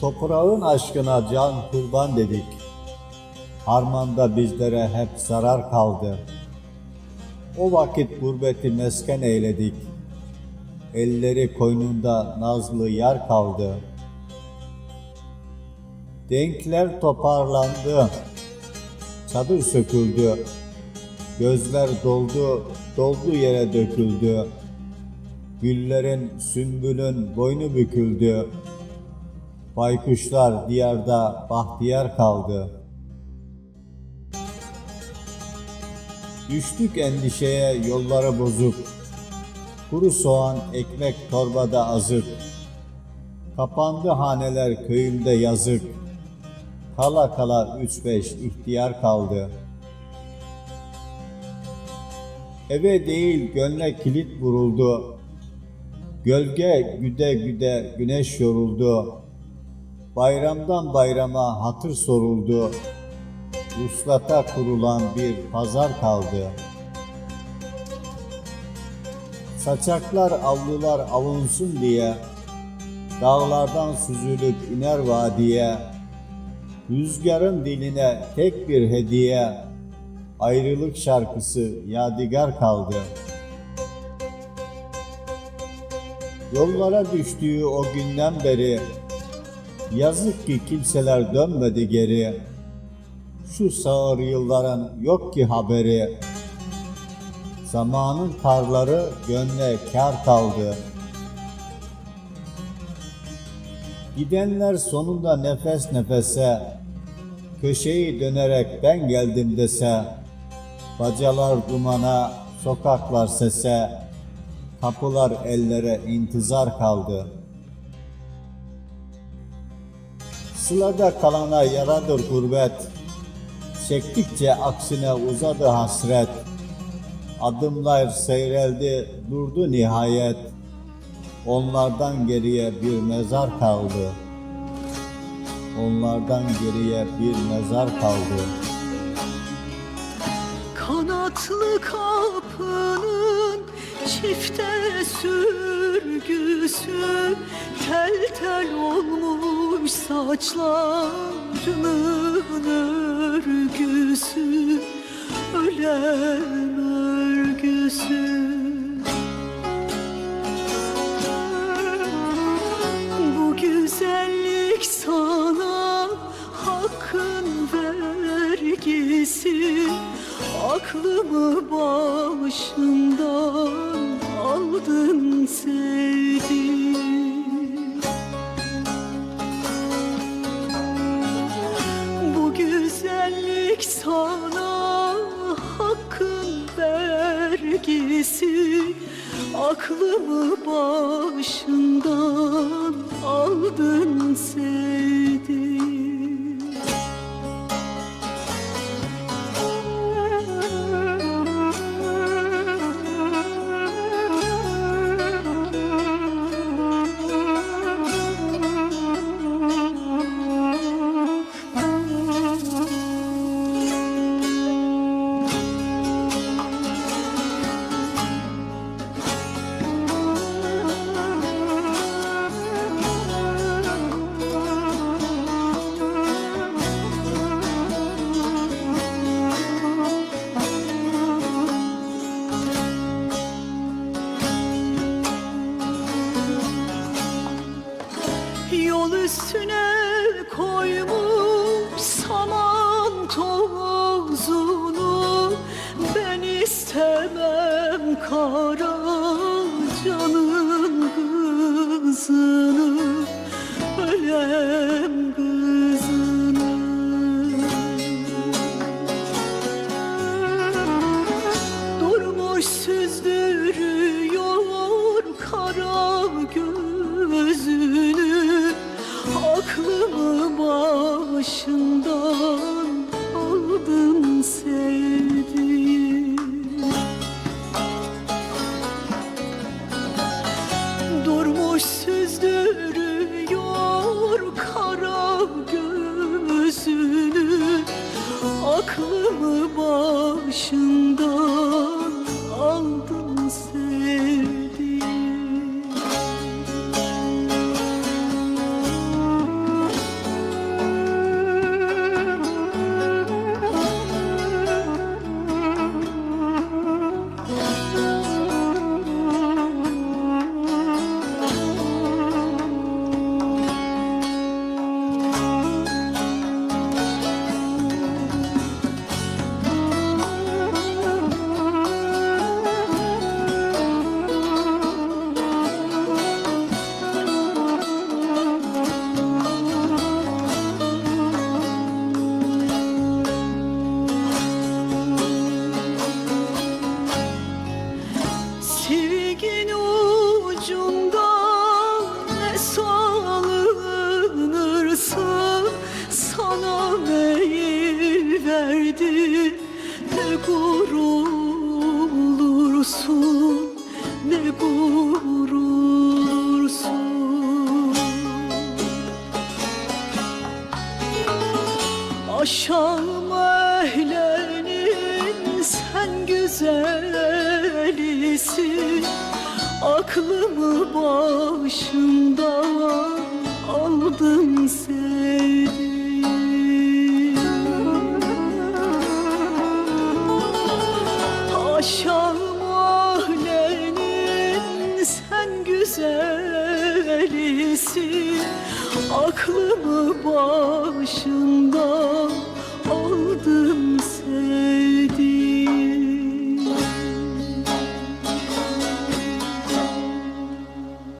Toprağın aşkına can kurban dedik. Harmanda bizlere hep zarar kaldı. O vakit gurbeti mesken eyledik. Elleri koynunda nazlı yar kaldı. Denkler toparlandı. Çadır söküldü. Gözler doldu, doldu yere döküldü. Güllerin, sümbülün boynu büküldü. Baykuşlar diyarda bahtiyar kaldı. Düştük endişeye yolları bozuk. Kuru soğan, ekmek torbada azık. Kapandı haneler köyümde yazık. Kala kala üç beş ihtiyar kaldı. Eve değil gönle kilit vuruldu. Gölge güde güde güneş yoruldu. Bayramdan bayrama hatır soruldu. Uslata kurulan bir pazar kaldı. Saçaklar avlular avunsun diye Dağlardan süzülüp iner vadiye Rüzgarın diline tek bir hediye Ayrılık şarkısı yadigar kaldı. Yollara düştüğü o günden beri Yazık ki kimseler dönmedi geri. Şu sağır yılların yok ki haberi. Zamanın karları gönle kar kaldı. Gidenler sonunda nefes nefese, köşeyi dönerek ben geldim dese, bacalar dumana, sokaklar sese, kapılar ellere intizar kaldı. Sılada kalana yaradır gurbet, çektikçe aksine uzadı hasret. Adımlar seyreldi, durdu nihayet. Onlardan geriye bir mezar kaldı. Onlardan geriye bir mezar kaldı. Kanatlı kapının çifte sürgüsü Tel tel olmuş saçlarının örgüsü Ölen örgüsü. Bu güzellik sana hakkın vergisi. Aklımı başımdan vergisi Aklımı başımdan aldın sevdim üstüne koymuş saman tozunu Ben istemem kara Aklımı başından vurulursun ne vurulursun Aşağım ehlenin sen güzelisin. Aklımı başımdan aldın sevdim. Aklımı başımdan